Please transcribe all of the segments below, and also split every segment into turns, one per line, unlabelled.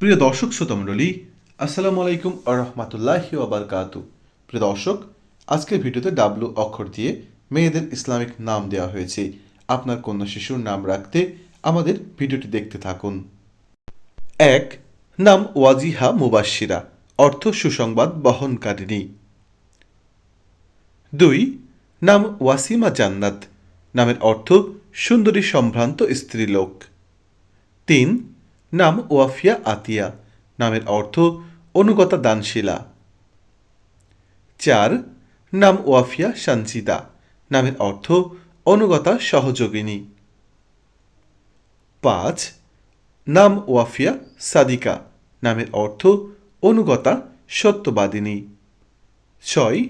প্রিয় দর্শক শ্রোতমণ্ডলী আসসালামু আলাইকুম আরহামাতুল্লাহি ওবরকাত প্রিয় দর্শক, আজকের ভিডিওতে ডাব্লু অক্ষর দিয়ে মেয়েদের ইসলামিক নাম দেওয়া হয়েছে। আপনার কন্যা শিশুর নাম রাখতে আমাদের ভিডিওটি দেখতে থাকুন। এক, নাম ওয়াজিহা মুবাশিরা অর্থ সুসংবাদ বহনকারিণী। দুই, নাম ওয়াসিমা জান্নাত, নামের অর্থ সুন্দরী সম্ভ্রান্ত স্ত্রীলোক। তিন নাম ওয়াফিয়া আতিয়া। নামের অর্থ অনুগতা দানশীলা। চার, নাম ওয়াফিয়া সঞ্চিতা নামের অর্থ অনুগতা সহযোগিনী। পাঁচ, নাম ওয়াফিয়া সাদিকা। নামের অর্থ অনুগতা সত্যবাদিনী। ছয়,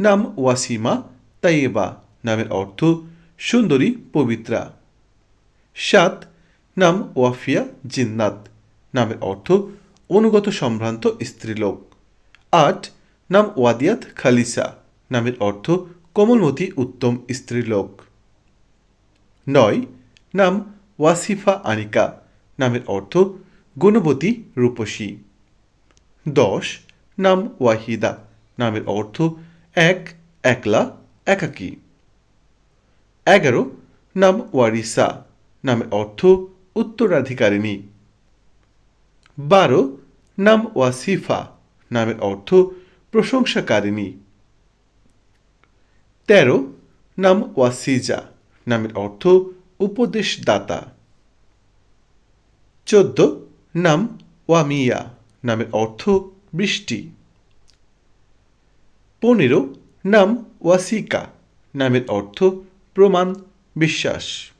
নাম ওয়াসিমা তাইয়েবা নামের অর্থ সুন্দরী, পবিত্রা। সাত নাম ওয়াফিয়া জিন্নাত। নামের অর্থ অনুগত সম্ভ্রান্ত স্ত্রীলোক। আট, নাম ওয়াদিয়াত খালিসা। নামের অর্থ কোমলমতি উত্তম স্ত্রীলোক। নয়, নাম ওয়াসিফা আনিকা। নামের অর্থ গুণবতী রূপসী। দশ, নাম ওয়াহিদা। নামের অর্থ এক, একলা, একাকী। এগারো, নাম ওয়ারিসা। নামের অর্থ উত্তরাধিকারিণী। বারো, নাম ওয়াসিফা, নামের অর্থ প্রশংসাকারিণী। তেরো, নাম ওয়াসিজা, নামের অর্থ উপদেশদাতা। চোদ্দ, নাম ওয়ামিয়া, নামের অর্থ বৃষ্টি। পনেরো, নাম ওয়াসিকা, নামের অর্থ প্রমাণ, বিশ্বাস।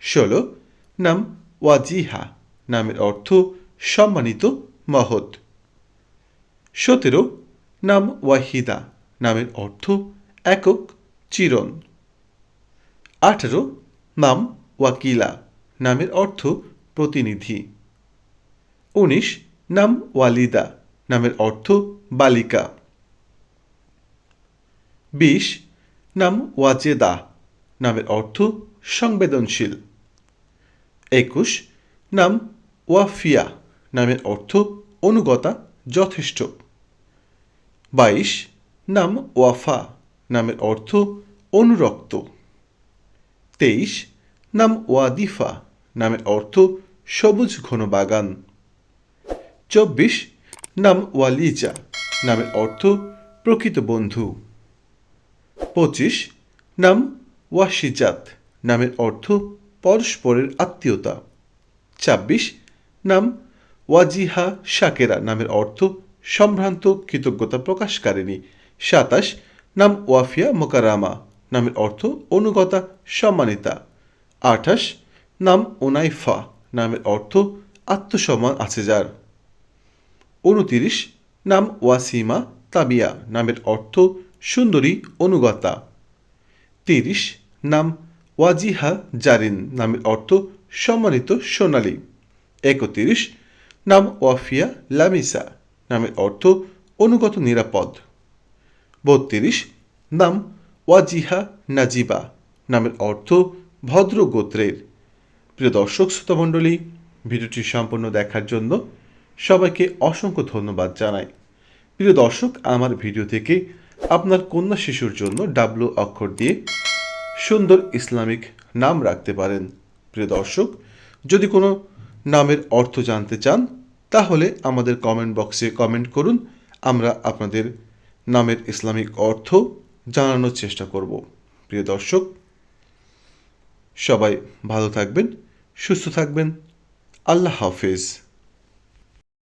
ষোলো নাম ওয়াজিহা, নামের অর্থ সম্মানিত মহৎ। সতেরো, নাম ওয়াহিদা, নামের অর্থ একক চিরন। আঠারো, নাম ওয়াকিলা, নামের অর্থ প্রতিনিধি। উনিশ, নাম ওয়ালিদা, নামের অর্থ বালিকা। বিশ, নাম ওয়াজেদা, নামের অর্থ সংবেদনশীল। একুশ, নাম ওয়াফিয়া, নামের অর্থ অনুগতা যথেষ্ট। বাইশ, নাম ওয়াফা, নামের অর্থ অনুরক্ত। তেইশ, নাম ওয়াদিফা, নামের অর্থ সবুজ ঘন বাগান। চব্বিশ, নাম ওয়ালিজা, নামের অর্থ প্রকৃত বন্ধু। পঁচিশ, নাম ওয়াশিজাত, নামের অর্থ পরস্পরের আত্মীয়তা। ছাব্বিশ, নাম ওয়াজিহা শাকেরা নামের অর্থ সম্ভ্রান্ত, কৃতজ্ঞতা প্রকাশকারিণী। সাতাশ, নাম ওয়াফিয়া মোকারামা নামের অর্থ অনুগতা, সম্মানিতা। আঠাশ, নাম ওনাইফা নামের অর্থ আত্মসম্মান আছে যার। উনতিরিশ, নাম ওয়াসিমা তাবিয়া নামের অর্থ সুন্দরী, অনুগতা। তিরিশ, নাম ওয়াজিহা জারিন নামের অর্থ সম্মানিত সোনালী। একত্রিশ, নাম ওয়াফিয়া লামিসা নামের অর্থ অনুগত নিরাপদ। বত্রিশ, নাম ওয়াজিহা নাজিবা নামের অর্থ ভদ্র গোত্রের। প্রিয় দর্শক, শ্রোতামণ্ডলী, ভিডিওটি সম্পূর্ণ দেখার জন্য সবাইকে অসংখ্য ধন্যবাদ জানাই। প্রিয় দর্শক, আমার ভিডিও থেকে আপনার কন্যা শিশুর জন্য ডাব্লু অক্ষর দিয়ে সুন্দর ইসলামিক নাম রাখতে পারেন। প্রিয় দর্শক, যদি কোনো নামের অর্থ জানতে চান, তাহলে আমাদের কমেন্ট বক্সে কমেন্ট করুন। আমরা আপনাদের নামের ইসলামিক অর্থ জানানোর চেষ্টা করব। প্রিয় দর্শক, সবাই ভালো থাকবেন, সুস্থ থাকবেন। আল্লাহ হাফেজ।